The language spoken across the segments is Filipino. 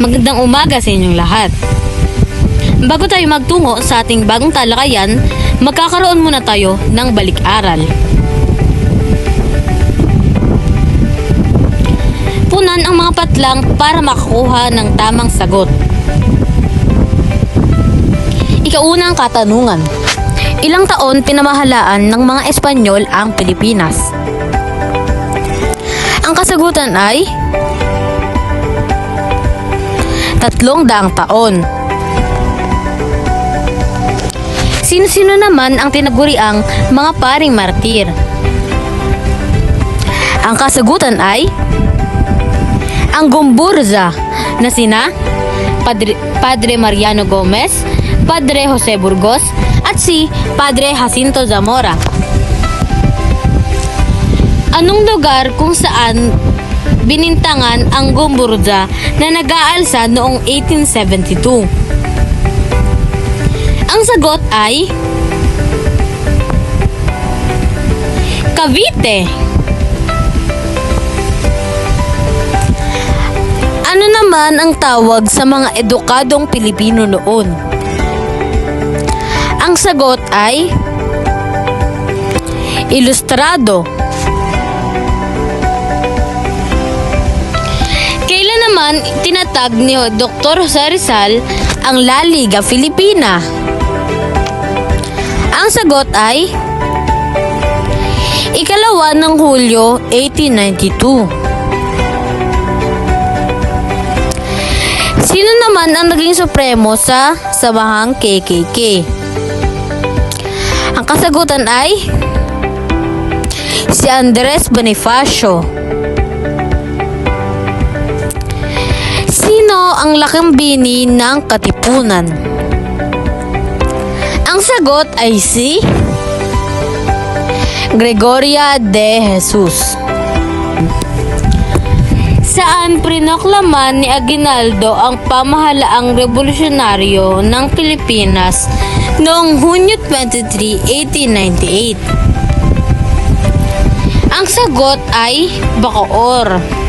Magandang umaga sa inyong lahat. Bago tayo magtungo sa ating bagong talakayan, magkakaroon muna tayo ng balik-aral. Punan ang mga patlang para makakuha ng tamang sagot. Ikaunang katanungan. Ilang taon pinamahalaan ng mga Espanyol ang Pilipinas? Ang kasagutan ay tatlong daang taon. Sino-sino naman ang tinaguriang mga paring martir? Ang kasagutan ay ang Gumburza na sina Padre, Padre Mariano Gomez, Padre Jose Burgos at si Padre Jacinto Zamora. Anong lugar kung saan binintangan ang Gumburza na nag-aalsa noong 1872? Ang sagot ay Cavite. Ano naman ang tawag sa mga edukadong Pilipino noon? Ang sagot ay Ilustrado. Kailan naman tinatag ni Dr. Jose Rizal ang La Liga Filipina? Ang sagot ay ikalawa ng Hulyo 1892. Sino naman ang naging supremo sa samahang KKK? Ang kasagutan ay si Andres Bonifacio. Ang laking bini ng Katipunan? Ang sagot ay si Gregoria de Jesus. Saan prinoklaman ni Aguinaldo ang pamahalaang revolusyonaryo ng Pilipinas noong Hunyo 23, 1898? Ang sagot ay Bacoor.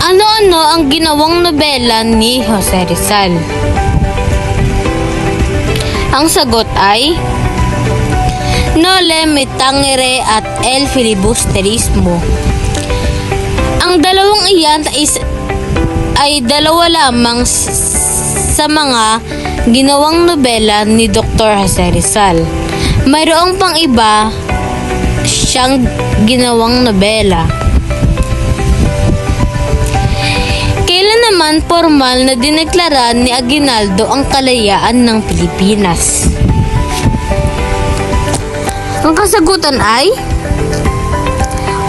Ano-ano ang ginawang nobela ni Jose Rizal? Ang sagot ay Nole Me Tangere at El Filibusterismo. Ang dalawang iyan is, ay dalawa lamang sa mga ginawang nobela ni Dr. Jose Rizal. Mayroong pang iba siyang ginawang nobela. Naman formal na dineklara ni Aguinaldo ang kalayaan ng Pilipinas? Ang kasagutan ay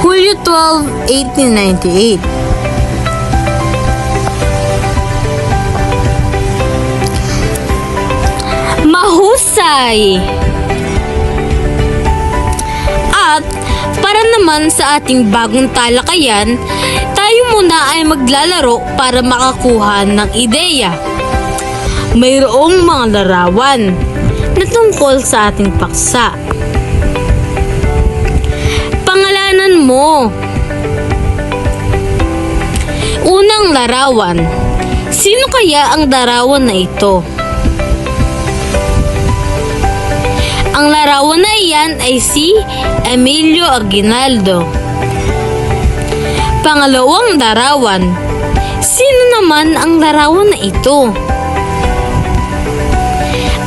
Hulyo 12, 1898. Mahusay! At para naman sa ating bagong talakayan, muna ay maglalaro para makakuha ng ideya. Mayroong mga larawan na tungkol sa ating paksa. Pangalanan mo. Unang larawan. Sino kaya ang larawan na ito? Ang larawan na iyan ay si Emilio Aguinaldo. Pangalawang larawan. Sino naman ang larawan na ito?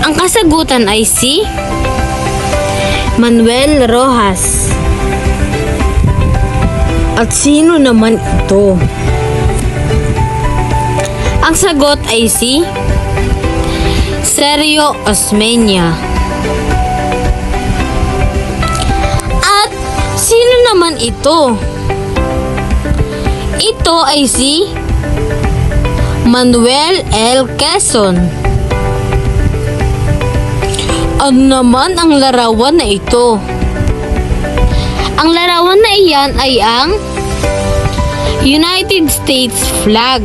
Ang kasagutan ay si Manuel Rojas. At sino naman ito? Ang sagot ay si Sergio Osmeña. At sino naman ito? Ito ay si Manuel L. Quezon. Ano naman ang larawan na ito? Ang larawan na iyan ay ang United States flag.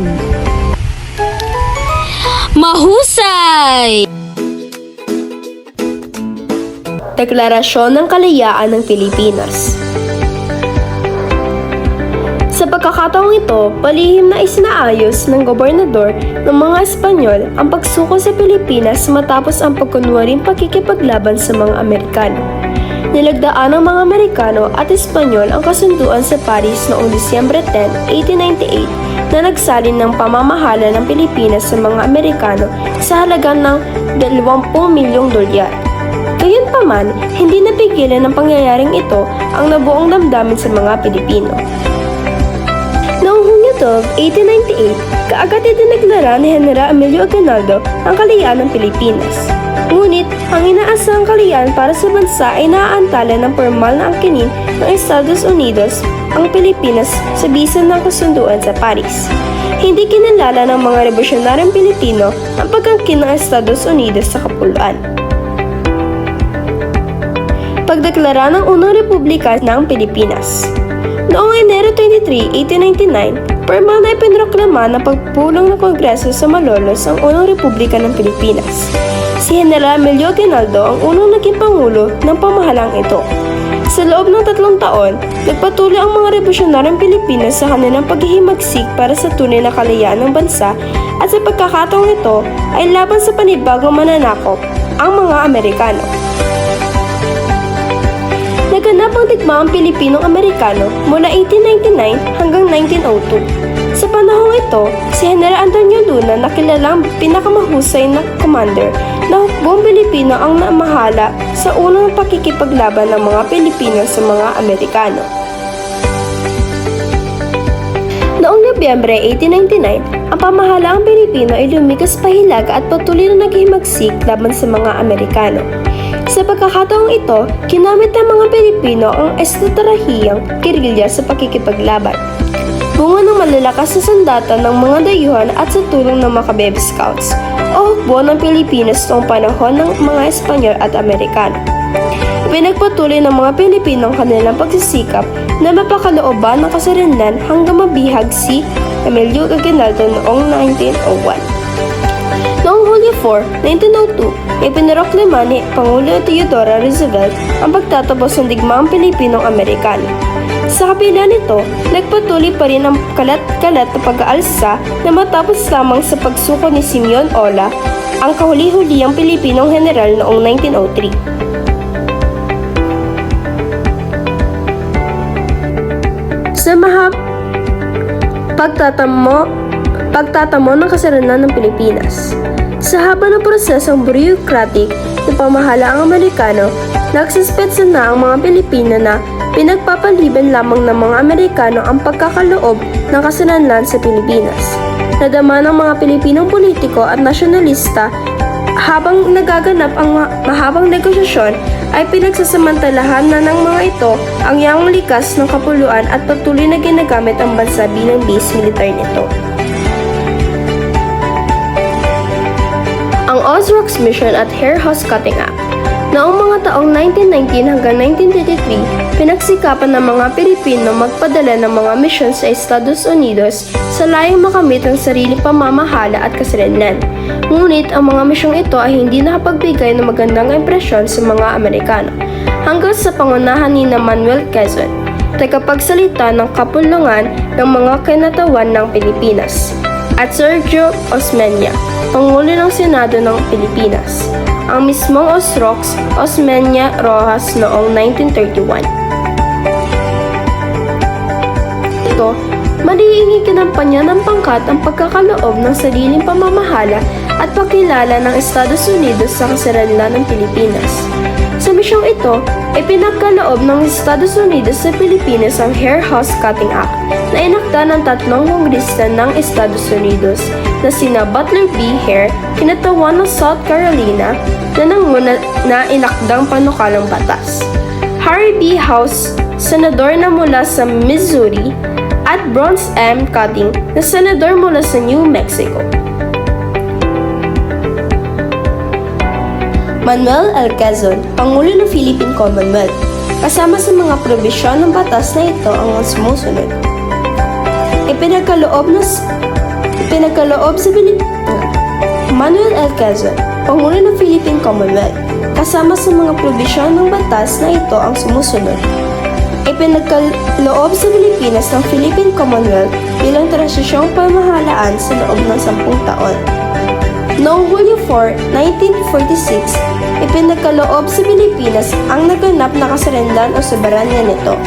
Mahusay! Deklarasyon ng Kalayaan ng Pilipinas. Sa pagkaka pagkakataong ito, palihim na isinaayos ng gobernador ng mga Espanyol ang pagsuko sa Pilipinas matapos ang pagkunwaring pakikipaglaban sa mga Amerikano. Nilagdaan ng mga Amerikano at Espanyol ang kasunduan sa Paris noong Disyembre 10, 1898 na nagsalin ng pamamahala ng Pilipinas sa mga Amerikano sa halaga ng 20 milyong dolyar. Gayunpaman, hindi napigilan ng pangyayaring ito ang nabuong damdamin sa mga Pilipino. Noong Hunyo 12, 1898, kaagad itinaglara ni General Emilio Aguinaldo ang kalayaan ng Pilipinas. Ngunit, ang inaasahang kalayaan para sa bansa ay naaantala ng formal na angkinin ng Estados Unidos ang Pilipinas sa bisa ng kasunduan sa Paris. Hindi kinalala ng mga revolusyonaryong Pilipino ang pagkangkin ng Estados Unidos sa Kapuluan pagdeklara ng Unang Republika ng Pilipinas. Noong Enero 23, 1899, formal na ipinroklama ng pagpulong ng Kongreso sa Malolos ang Unang Republika ng Pilipinas. Si General Emilio Aguinaldo ang unang naging pangulo ng pamahalang ito. Sa loob ng tatlong taon, nagpatuloy ang mga revolusyonaryong Pilipinas sa kanilang paghihimagsik para sa tunay na kalayaan ng bansa at sa pagkakataong ito ay laban sa panibagong mananakop, ang mga Amerikano. Naganap ang digmaang Pilipino-Amerikano mula 1899 hanggang 1902. Sa panahong ito, si General Antonio Luna na kilalang pinakamahusay na commander na hukbong Pilipino ang namahala sa unang pakikipaglaban ng mga Pilipino sa mga Amerikano. Noong Nobyembre 1899, ang pamahalaang Pilipino ay lumikas pa hilaga at patuloy na naghimagsik laban sa mga Amerikano. Sa pagkakataong ito, kinamit ng mga Pilipino ang estraterahiyang kirilya sa pakikipaglaban. Bunga ng malalakas na sandata ng mga dayuhan at sa tulong ng mga Baby Scouts o hukbo ng Pilipinas noong panahon ng mga Espanyol at Amerikano. Pinagpatuloy ng mga Pilipino ang kanilang pagsisikap na mapakalooban ng kasarinlan hanggang mabihag si Emilio Aguinaldo noong 1901. Noong Hulyo 4, 1902, ipinaroklama ni Pangulo Theodore Roosevelt ang pagtatapos ng digmaang Pilipinong-Amerikano. Sa kabila nito, nagpatuloy pa rin ang kalat-kalat na pag-aalsa na matapos lamang sa pagsuko ni Simeon Ola, ang kahuli-huliyang Pilipinong general noong 1903. Sa mahab pagtatamo pagtatamo ng kasalanan ng Pilipinas. Sa haba ng prosesong bureaucratic ng pamahalaang Amerikano, nagsuspetsa na ang mga Pilipino na pinagpapaliban lamang ng mga Amerikano ang pagkakaloob ng kasalanan sa Pilipinas. Nadama ng mga Pilipinong politiko at nasyonalista habang nagaganap ang ma- mahabang negosasyon ay pinagsasamantalahan na ng mga ito ang yang likas ng kapuluan at patuloy na ginagamit ang bansa bilang base militar nito. Ang Ozarks Mission at Hair House Cutting Act. Noong mga taong 1919 hanggang 1933, pinagsikapan ng mga Pilipino magpadala ng mga misyon sa Estados Unidos sa layong makamit ang sariling pamamahala at kasalanan. Ngunit ang mga misyong ito ay hindi nakapagbigay ng magandang impresyon sa mga Amerikano. Hanggang sa pangunahan ni Manuel Quezon, tagapagsalita ng kapulungan ng mga kinatawan ng Pilipinas, at Sergio Osmeña, Pangulo ng Senado ng Pilipinas ang mismong Osrox Osmeña Rojas noong 1931. Ito, malihingi kinampanya ng pangkat ang pagkakaloob ng sariling pamamahala at pakilala ng Estados Unidos sa kasaralan ng Pilipinas. Sa misyong ito, ay pinagkaloob ng Estados Unidos sa Pilipinas ang Hair House Cutting Act na inakda ng tatlong kongrista ng Estados Unidos na sina Butler B. Hare, kinatawan ng South Carolina, na nanguna na inakdang panukalang batas. Harry B. House, senador na mula sa Missouri, at Bronze M. Cutting, na senador mula sa New Mexico. Manuel L. Quezon, Pangulo ng Philippine Commonwealth. Kasama sa mga probisyon ng batas na ito ang sumusunod. Ipinagkaloob na ipinagkaloob sa Pilipinas. Manuel. Quezon, Pangulo ng Philippine Commonwealth. Kasama sa mga probisyon ng batas na ito ang sumusunod. ipinagkaloob sa Pilipinas ng Philippine Commonwealth bilang transisyong pamahalaan sa loob ng sampung taon. Noong Hulyo 4, 1946, ipinagkaloob sa Pilipinas ang naganap na kasarinlan o soberanya nito.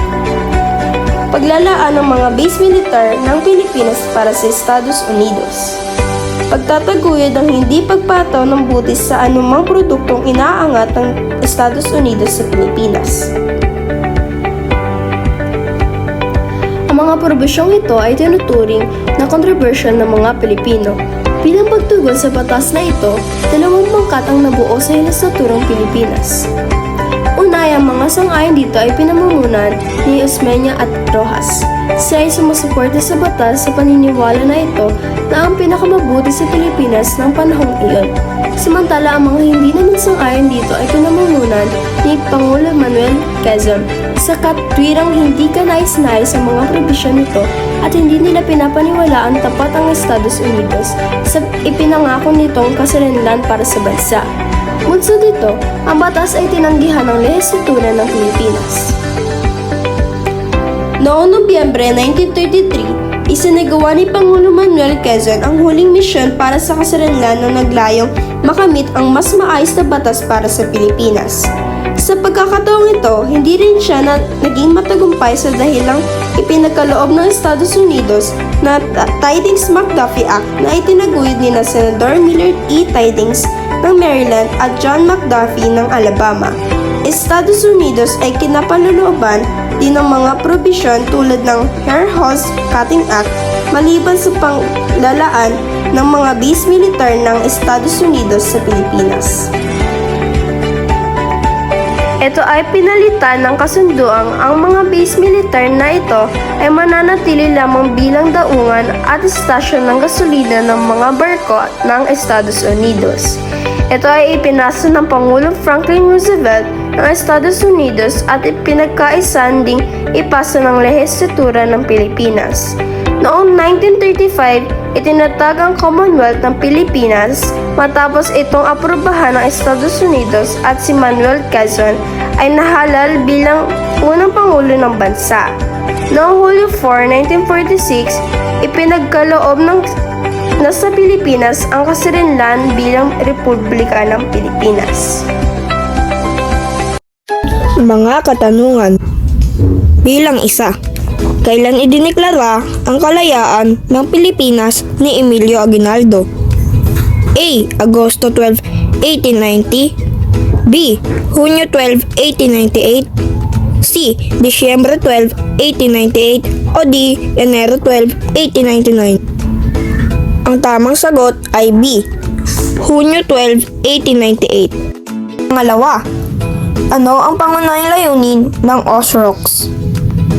Paglalaan ng mga base militar ng Pilipinas para sa Estados Unidos. Pagtataguyod ng hindi pagpataw ng butis sa anumang produktong inaangat ng Estados Unidos sa Pilipinas. Ang mga probisyong ito ay tinuturing na kontrobersyal ng mga Pilipino. Bilang pagtugon sa batas na ito, dalawang pangkat ang nabuo sa hinasaturang Pilipinas. Ay ang mga sangayon dito ay pinamumunan ni Osmeña at Rojas. Siya ay sumusuporta sa batas sa paniniwala na ito na ang pinakamabuti sa Pilipinas ng panahong iyon. Samantala ang mga hindi naman sangayon dito ay pinamumunan ni Pangulo Manuel Quezon sa katwirang hindi ka nais-nais ang mga probisyon nito at hindi nila pinapaniwalaan tapat ang Estados Unidos sa ipinangako nitong kasarinlan para sa bansa. Bunso dito, ang batas ay tinanggihan ng lehislatura ng Pilipinas. Noong Nobyembre 1933, isinagawa ni Pangulo Manuel Quezon ang huling misyon para sa kasarinlan na naglayong makamit ang mas maayos na batas para sa Pilipinas. Sa pagkakataong ito, hindi rin siya na naging matagumpay sa dahilang ipinagkaloob ng Estados Unidos na Tidings-McDuffie Act na itinaguyod ni na Senador Millard E. Tidings ng Maryland at John McDuffie ng Alabama. Estados Unidos ay kinapalulooban din ng mga probisyon tulad ng Hair Horse Cutting Act maliban sa panglalaan ng mga base militar ng Estados Unidos sa Pilipinas. Ito ay pinalitan ng kasunduang ang mga base militar na ito ay mananatili lamang bilang daungan at istasyon ng gasolina ng mga barko ng Estados Unidos. Ito ay ipinasa ng Pangulong Franklin Roosevelt ng Estados Unidos at ipinagkaisan ding ipasa ng lehislatura ng Pilipinas. Noong 1935, itinatag ang Commonwealth ng Pilipinas matapos itong aprubahan ng Estados Unidos at si Manuel Quezon ay nahalal bilang unang pangulo ng bansa. Noong Hulyo 4, 1946, ipinagkaloob ng nasa Pilipinas ang kasirinlan bilang Republika ng Pilipinas. Mga katanungan Bilang isa Kailan idiniklara ang kalayaan ng Pilipinas ni Emilio Aguinaldo? A. Agosto 12, 1890 B. Hunyo 12, 1898 C. Disyembre 12, 1898 o D. Enero 12, 1899 Ang tamang sagot ay B. Hunyo 12, 1898 Pangalawa, ano ang pangunahing layunin ng OSROX?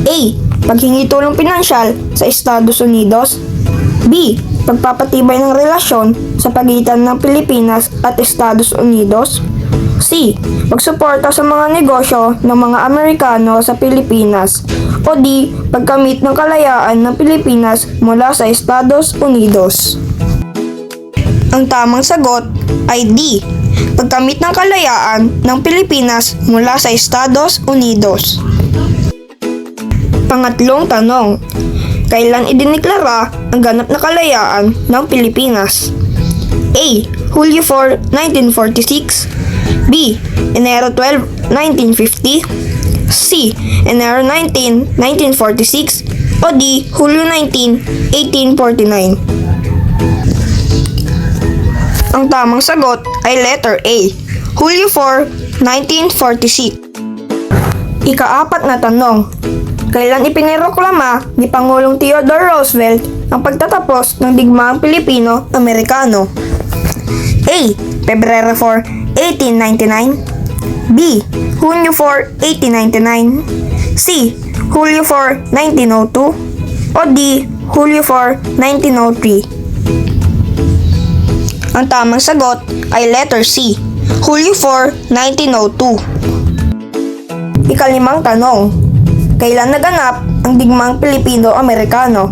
A. Paghingi tulong pinansyal sa Estados Unidos. B. Pagpapatibay ng relasyon sa pagitan ng Pilipinas at Estados Unidos. C. Pagsuporta sa mga negosyo ng mga Amerikano sa Pilipinas. O D. Pagkamit ng kalayaan ng Pilipinas mula sa Estados Unidos. Ang tamang sagot ay D. Pagkamit ng kalayaan ng Pilipinas mula sa Estados Unidos. Pangatlong tanong. Kailan idiniklara ang ganap na kalayaan ng Pilipinas? A. Hulyo 4, 1946 B. Enero 12, 1950 C. Enero 19, 1946 o D. Hulyo 19, 1849 Ang tamang sagot ay letter A. Hulyo 4, 1946 Ikaapat na tanong. Kailan ipiniroklama ni Pangulong Theodore Roosevelt ang pagtatapos ng digmaang Pilipino-Amerikano? A. Pebrero 4, 1899 B. Hunyo 4, 1899 C. Hulyo 4, 1902 o D. Hulyo 4, 1903 Ang tamang sagot ay letter C. Hulyo 4, 1902 Ikalimang tanong. Kailan naganap ang digmaang Pilipino-Amerikano?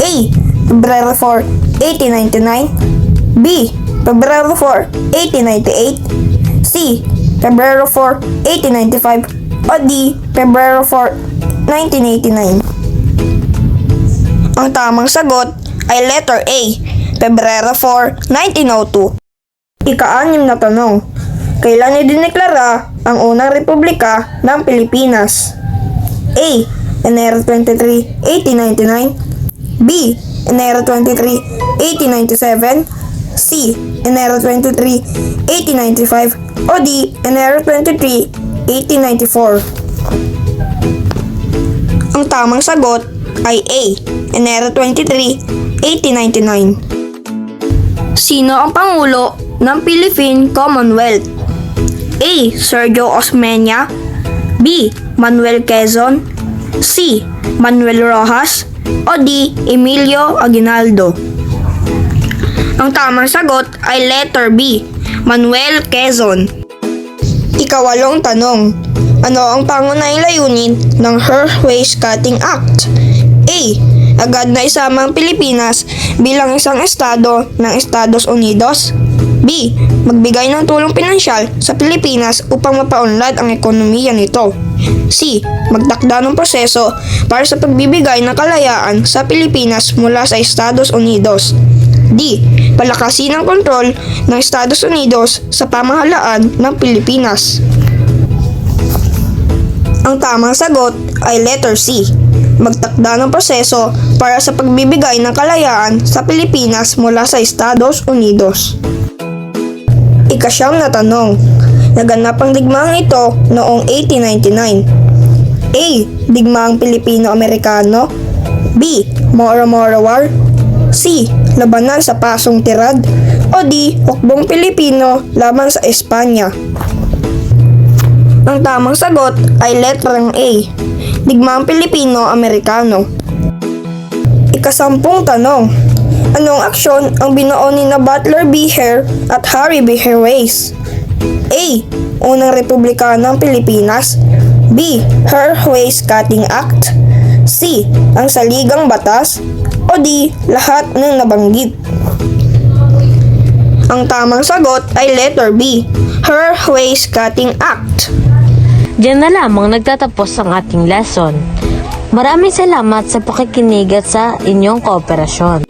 A. Pebrero 4, 1899 B. Pebrero 4, 1898 C. Pebrero 4, 1895 o D. Pebrero 4, 1989. Ang tamang sagot ay letter A, Pebrero 4, 1902. Ika-anim na tanong. Kailan idineklara ang unang republika ng Pilipinas? A. Enero 23, 1899 B. Enero 23, 1897 C. Enero 23, 1895 o D. Enero 23, 1894 Ang tamang sagot ay A. Enero 23, 1899 Sino ang Pangulo ng Philippine Commonwealth? A. Sergio Osmeña B. Manuel Quezon C. Manuel Rojas o D. Emilio Aguinaldo Ang tamang sagot ay letter B. Manuel Quezon Ikawalong tanong Ano ang pangunahing layunin ng Hearthways Cutting Act? A. Agad na isama ang Pilipinas bilang isang estado ng Estados Unidos B. Magbigay ng tulong pinansyal sa Pilipinas upang mapaunlad ang ekonomiya nito. C. Magtakda ng proseso para sa pagbibigay ng kalayaan sa Pilipinas mula sa Estados Unidos. D. Palakasin ang kontrol ng Estados Unidos sa pamahalaan ng Pilipinas. Ang tamang sagot ay letter C. Magtakda ng proseso para sa pagbibigay ng kalayaan sa Pilipinas mula sa Estados Unidos. Ikasyam na tanong. Naganap ang digmaang ito noong 1899. A. Digmaang Pilipino-Amerikano B. Moro-Moro War C. Labanan sa Pasong Tirad o D. Hukbong Pilipino laban sa Espanya Ang tamang sagot ay letrang A. Digmaang Pilipino-Amerikano Ikasampung tanong. Anong aksyon ang binuo ni na Butler B. Hare at Harry B. Harways? A. Unang Republika ng Pilipinas B. Harways Cutting Act C. Ang Saligang Batas o D. Lahat ng nabanggit Ang tamang sagot ay letter B. Harways Cutting Act Diyan na lamang nagtatapos ang ating lesson. Maraming salamat sa pakikinig at sa inyong kooperasyon.